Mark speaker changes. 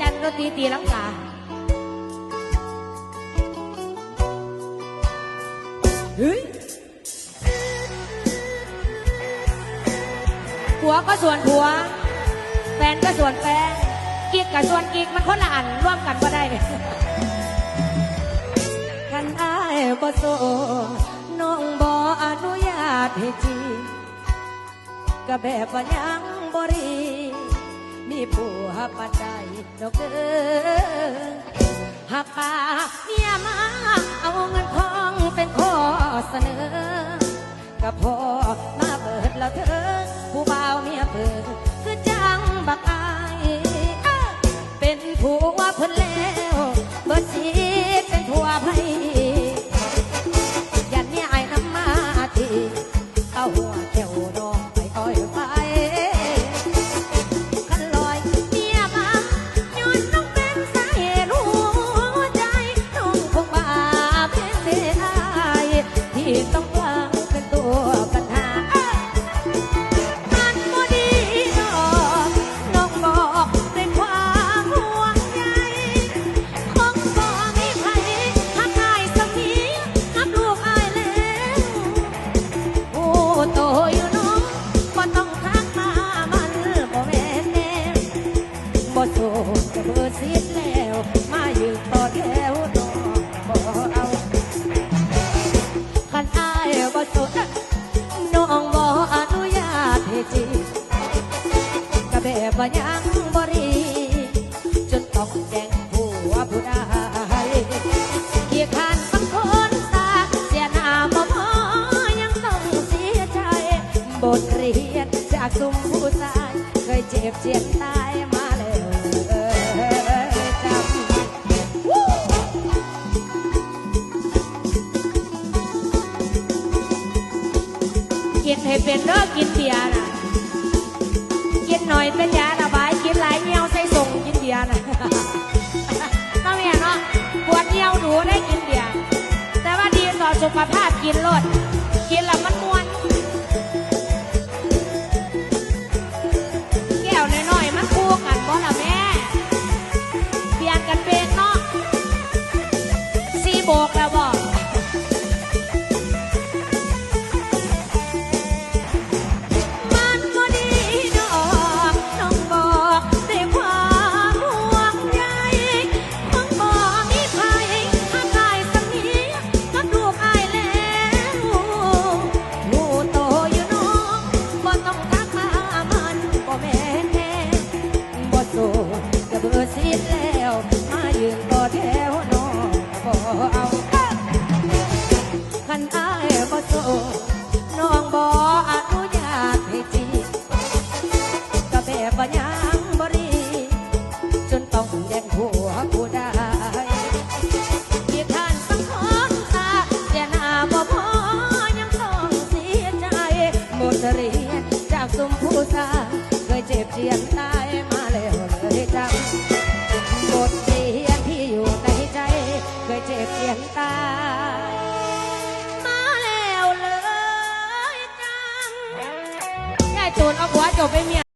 Speaker 1: จันก็ตีตีลังกา
Speaker 2: เฮ้ย
Speaker 1: ผัวก็ส่วนผัว แฟนก็ส่วนแฟนกิ๊กกับส่วนกิ๊กมันคนละอันร่วมกันก็ได้
Speaker 2: กันอายบ่โซน้องบ่อนุญาตให้จีก็แบบว่ายังบ่รีมีผู้หับปัจจัย ดอกเด้อหากป่าเมียมาเอาเงินทองเป็นข้อเสนอก็พอมาเปิดแล้วเธอผู้บ่าวเมียเปิด ก็เบอร์สิแล้ว มายืนต่อแถวน้องบ่เอาคันอายบ่สดน้องบ่อนุญาตให้จีบก็แบบว่ายังบ่รีจนต้องแจ้งผู้ว่าผู้ใดเกียร์ขานสังคนตาเสียหน้าบ่พอยังต้องเสียใจ บทเรียนจากกลุ่มผู้ชาย เคยเจ็บเจียนตาย
Speaker 1: กินให้เป็นเด้อกินเบียร์น่ะกินหน่อยเป็นยาระบายกินหลายเงี้ยวใส่ส่งกินเบียร์น่ะมาแม่เนาะปวดเงี้ยวดูได้กินเบียร์แต่ว่าดีต่อสุขภาพกินรดกินแล้วมันมวนแก้วน้อยๆมันคู่กันบ่ล่ะแม่เปลี่ยนกันเป็นเนาะซีโบกแล้วบ นเอาหัวจบไปเมีย